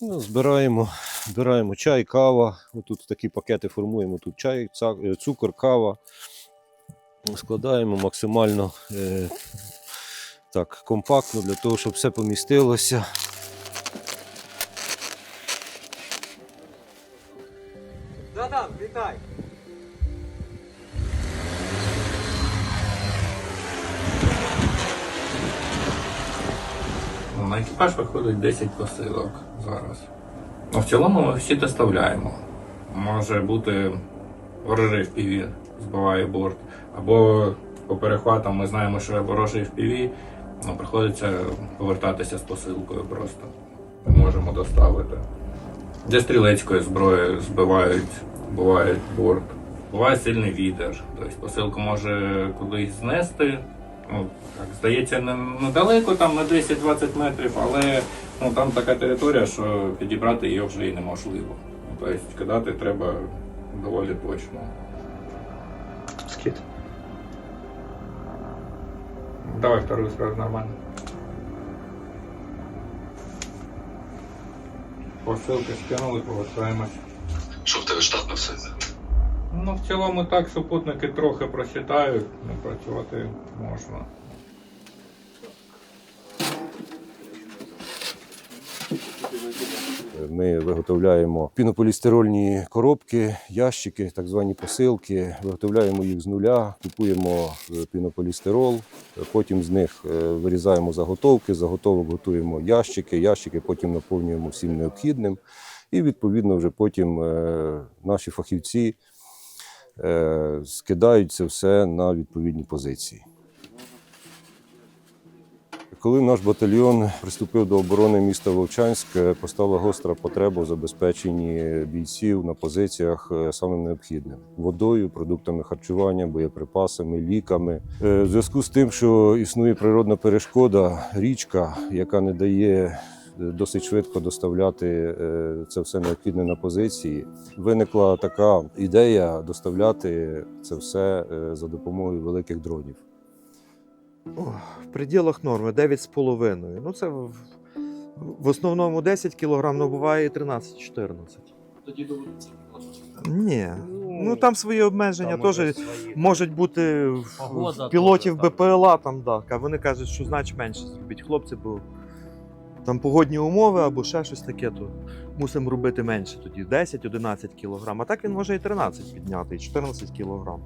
Ну, збираємо, збираємо чай, кава. Тут такі пакети формуємо. Тут чай, е, цукор, кава. Складаємо максимально е, так, компактно для того, щоб все помістилося. Да-да, вітай. На екіпаж виходить 10 посилок зараз. Ну, в цілому ми всі доставляємо. Може бути ворожий FPV збиває борт. Або по перехватам ми знаємо, що ворожий FPV, ну, приходиться повертатися з посилкою просто. Можемо доставити. Зі стрілецької зброї збивають, бувають борт. Буває сильний вітер. Тобто посилку може кудись знести. Ну, так, здається, недалеко, там на 10-20 метрів, але ну, там така територія, що підібрати її вже і неможливо. Тобто кидати треба доволі точно. Скид. Давай вторую сразу нормально. Посилки скинули, повертаємось. Що в тебе штатно все? Ну, в цілому так, супутники трохи просчитають, не працювати можна. Ми виготовляємо пінополістирольні коробки, ящики, так звані посилки. Виготовляємо їх з нуля, купуємо е, пінополістирол, потім з них е, вирізаємо заготовки, заготовок готуємо ящики, ящики потім наповнюємо всім необхідним. І відповідно вже потім е, наші фахівці скидають це все на відповідні позиції. Коли наш батальйон приступив до оборони міста Вовчанськ, е, постала гостра потреба в забезпеченні бійців на позиціях е, самим необхідним водою, продуктами харчування, боєприпасами, ліками. Е, В зв'язку з тим, що існує природна перешкода, річка, яка не дає досить швидко доставляти це все необхідне на позиції, виникла така ідея доставляти це все за допомогою великих дронів. В пределах норми 9,5. Ну це в, в основному 10 кг, ну буває і 13-14. Тоді доводиться. Ні. Ну там свої обмеження Там теж свої. можуть бути в, Погода в пілотів теж, так. БПЛА, там да. А вони кажуть, що значить менше зробіть. Хлопці, бо там погодні умови або ще щось таке, то мусимо робити менше тоді 10-11 кг. А так він може і 13 підняти, і 14 кг.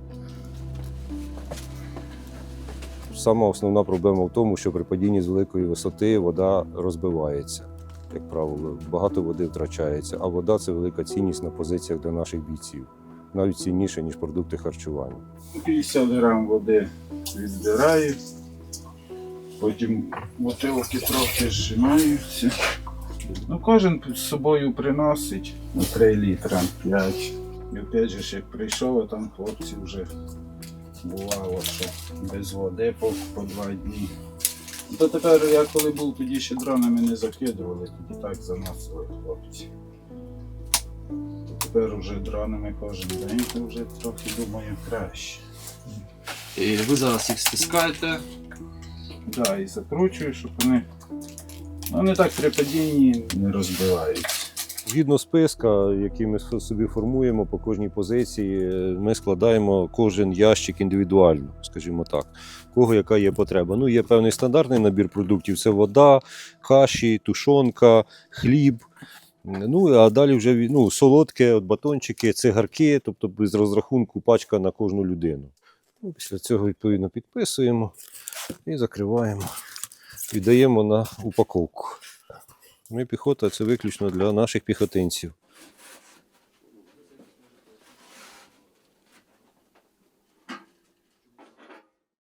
Сама основна проблема в тому, що при падінні з великої висоти вода розбивається. Як правило, багато води втрачається, а вода це велика цінність на позиціях для наших бійців, навіть цінніше, ніж продукти харчування. 50 грам води відбираю, потім бутилки трохи зжимаються. Ну, кожен з собою приносить на 3 літра 5. І опять же, як прийшов, а там хлопці вже бувало, що без води по, по два дні. Ну, То тепер я коли був, тоді ще дронами не закидували, тоді так заносили хлопці. То тепер вже дронами кожен день, то вже трохи думаю краще. І ви зараз їх стискаєте. Да, і закручую, щоб вони. ну, Вони так при падінні не розбиваються. Згідно списка, який ми собі формуємо по кожній позиції, ми складаємо кожен ящик індивідуально, скажімо так, кого яка є потреба. Ну, є певний стандартний набір продуктів: це вода, каші, тушонка, хліб. Ну, а далі вже ну, солодке, от батончики, цигарки, тобто без розрахунку пачка на кожну людину. Ну, після цього відповідно підписуємо і закриваємо. Віддаємо на упаковку. Ми піхота це виключно для наших піхотинців.